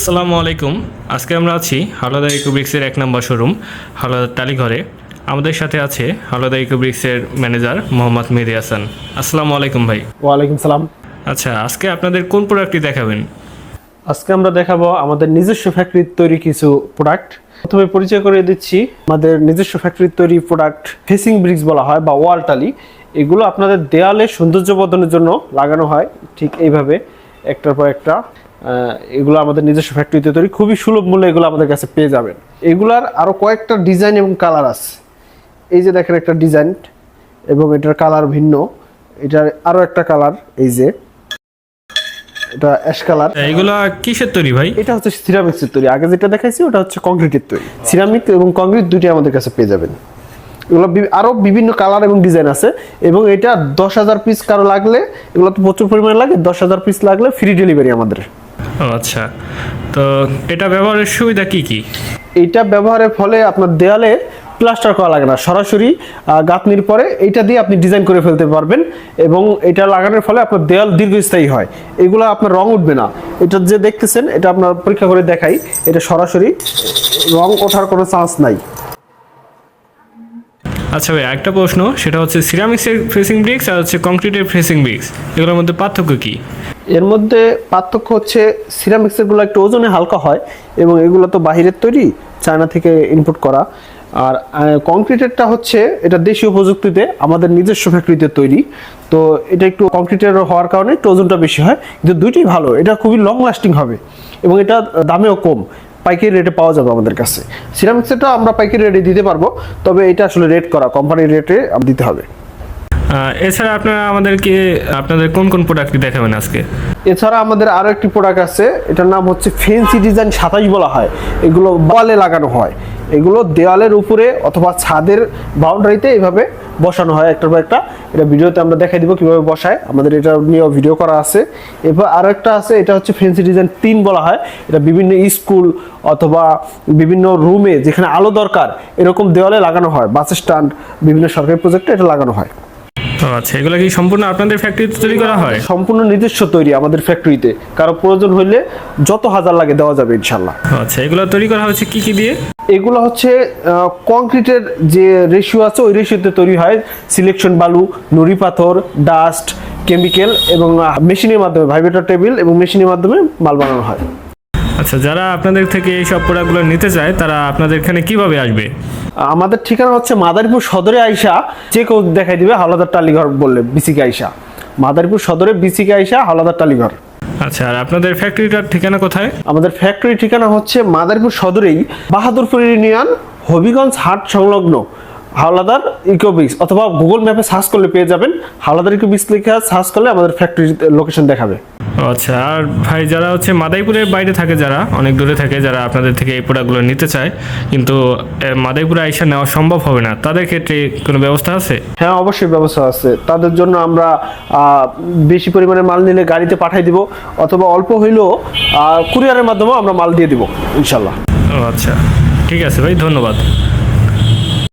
আসসালামু আলাইকুম। আজকে আমরা আছি হালাদা ইকোব্রিক্সের এক নম্বর শোরুম হালাদা টালিঘরে। আমাদের সাথে আছে হালাদা ইকোব্রিক্সের ম্যানেজার মোহাম্মদ মেহেদি হাসান। আসসালামু আলাইকুম ভাই। ওয়ালাইকুম সালাম। আচ্ছা আজকে আপনাদের কোন প্রোডাক্টটি দেখাবেন? আজকে আমরা দেখাবো আমাদের নিজস্ব ফ্যাক্টরির তৈরি কিছু প্রোডাক্ট প্রথমে পরিচয় করে দিচ্ছি আমাদের নিজস্ব ফ্যাক্টরির তৈরি প্রোডাক্ট ফেসিং ব্রিক্স বলা হয় বা ওয়াল টালি। এগুলো আপনাদের দেয়ালে সৌন্দর্য বর্ধনের জন্য লাগানো হয় ঠিক এইভাবে একটার পর একটা। এগুলো আমাদের নিজস্ব ফ্যাক্টরিতে তৈরি। খুবই সুলভ মূল্যে এগুলো আমাদের কাছে পেয়ে যাবেন। এগুলার আরও কয়েকটা ডিজাইন এবং কালার আছে। এই যে দেখেন একটা ডিজাইন এবং এটার কালার ভিন্ন। এটার আরও একটা কালার এই যে। এটা অ্যাশ কালার কিসের তৈরি ভাই? এটা হচ্ছে সিরামিক্সের তৈরি। আগে যেটা দেখাইছি ওটা হচ্ছে কংক্রিটের তৈরি। সিরামিক এবং কংক্রিট দুটি আমাদের কাছে পেয়ে যাবেন। এগুলো বিভিন্ন কালার এবং ডিজাইন আছে। এবং এটা দশ হাজার পিস কারও লাগলে এগুলো তো প্রচুর পরিমাণে লাগে দশ হাজার পিস লাগলে ফ্রি ডেলিভারি আমাদের। আচ্ছা। তো এটা ব্যবহারের সুবিধা কি কি? এটা ব্যবহারের ফলে আপনার দেয়ালে প্লাস্টার করা লাগে না। সরাসরি গাঁথনির পরে এটা দিয়ে আপনি ডিজাইন করে ফেলতে পারবেন এবং এটা লাগানোর ফলে আপনার দেয়াল দীর্ঘস্থায়ী হয়। এগুলো আপনার রং উঠবে না। এটা যে দেখতেছেন এটা আপনার পরীক্ষা করে দেখাই। এটা সরাসরি রং ওঠার কোনো চান্স নাই। আচ্ছা ভাই একটা প্রশ্ন সেটা হচ্ছে সিরামিক্সের ফেসিং ব্রিক্স আর হচ্ছে কংক্রিটের ফেসিং ব্রিক্স এগুলোর মধ্যে পার্থক্য কি? এর মধ্যে পার্থক্য হচ্ছে সিরামিক্সেরগুলো একটু ওজনে হালকা হয় এবং এগুলো তো বাহিরের তৈরি, চায়না থেকে ইনপুট করা। আর কংক্রিটেরটা হচ্ছে, এটা দেশীয় প্রযুক্তিতে আমাদের নিজস্ব ফ্যাক্টরিতে তৈরি। তো এটা একটু কংক্রিটের হওয়ার কারণে একটু ওজনটা বেশি হয়, কিন্তু দুইটাই ভালো। এটা খুবই লং লাস্টিং হবে এবং এটা দামেও কম। পাইকারি রেটে পাওয়া যাবে আমাদের কাছে। সিরামিক্সেরটা আমরা পাইকারি রেটে দিতে পারব, তবে এটা আসলে রেট করা কোম্পানির রেটে দিতে হবে। এছাড়া আপনারা আমাদেরকে, আপনাদের কোন কোন প্রোডাক্টটি দেখাবেন আজকে? এছাড়া আমাদের আরও একটি প্রোডাক্ট আছে, এটার নাম হচ্ছে ফেন্সি ডিজাইন সাতাইশ বলা হয়। এগুলো ওয়ালে লাগানো হয়। এগুলো দেওয়ালের উপরে অথবা ছাদের বাউন্ডারিতে এইভাবে বসানো হয় একটার পর একটা। এটা ভিডিওতে আমরা দেখাই দিব কীভাবে বসায়। আমাদের এটা নিয়েও ভিডিও করা আছে। এরপর আরও একটা আছে, এটা হচ্ছে ফেন্সি ডিজাইন তিন বলা হয়। এটা বিভিন্ন স্কুল অথবা বিভিন্ন রুমে যেখানে আলো দরকার, এরকম দেওয়ালে লাগানো হয়। বাস স্ট্যান্ড, বিভিন্ন সরকারি প্রজেক্টে এটা লাগানো হয়। আচ্ছা এগুলো কি সম্পূর্ণ আপনাদের ফ্যাক্টরিতে তৈরি করা হয়? সম্পূর্ণ নিজস্ব তৈরি আমাদের ফ্যাক্টরিতে কারও প্রয়োজন হইলে যত হাজার লাগে দেওয়া যাবে ইনশাল্লাহ আচ্ছা এগুলো তৈরি করা হচ্ছে কি কি দিয়ে? এগুলো হচ্ছে কংক্রিটের যে রেশিও আছে ওই রেশিওতে তৈরি হয় সিলেকশন বালু নুড়ি পাথর ডাস্ট কেমিক্যাল এবং মেশিনের মাধ্যমে ভাইব্রেটর টেবিল এবং মেশিনের মাধ্যমে মাল বানানো হয়। আচ্ছা যারা আপনাদের থেকে এই সব প্রোডাক্টগুলো নিতে চায় তারা আপনাদের এখানে কীভাবে আসবে? আমাদের ঠিকানা হচ্ছে মাদারীপুর সদরে আইসা যে কেউ দেখাই দিবে হাওলাদার টালিঘর বললে বিসিকে আইসা মাদারীপুর সদরে বিসিকে আইসা হাওলাদার টালিঘর। আচ্ছা আর আপনাদের ফ্যাক্টরিটার ঠিকানা কোথায়? আমাদের ফ্যাক্টরি ঠিকানা হচ্ছে মাদারীপুর সদরেই বাহাদুরপুর ইউনিয়ন হবিগঞ্জ হাট সংলগ্ন হাওলাদার ইকোবিক্স অথবা গুগল ম্যাপে সার্চ করলে পেয়ে যাবেন। হাওলাদার ইকোবিক্স লিখে সার্চ করলে আমাদের ফ্যাক্টরি লোকেশন দেখাবে। আচ্ছা আর ভাই যারা হচ্ছে মাদাইপুরের বাইরে থাকে যারা অনেক দূরে থাকে যারা আপনাদের থেকে এই প্রোডাক্টগুলো নিতে চায় কিন্তু মাদাইপুরে আইসা নেওয়া সম্ভব হবে না তাদের ক্ষেত্রে কোনো ব্যবস্থা আছে? হ্যাঁ অবশ্যই ব্যবস্থা আছে। তাদের জন্য আমরা বেশি পরিমাণে মাল নিলে গাড়িতে পাঠাই দিব অথবা অল্প হইলেও কুরিয়ারের মাধ্যমেও আমরা মাল দিয়ে দিব ইনশাল্লাহ। আচ্ছা ঠিক আছে ভাই ধন্যবাদ।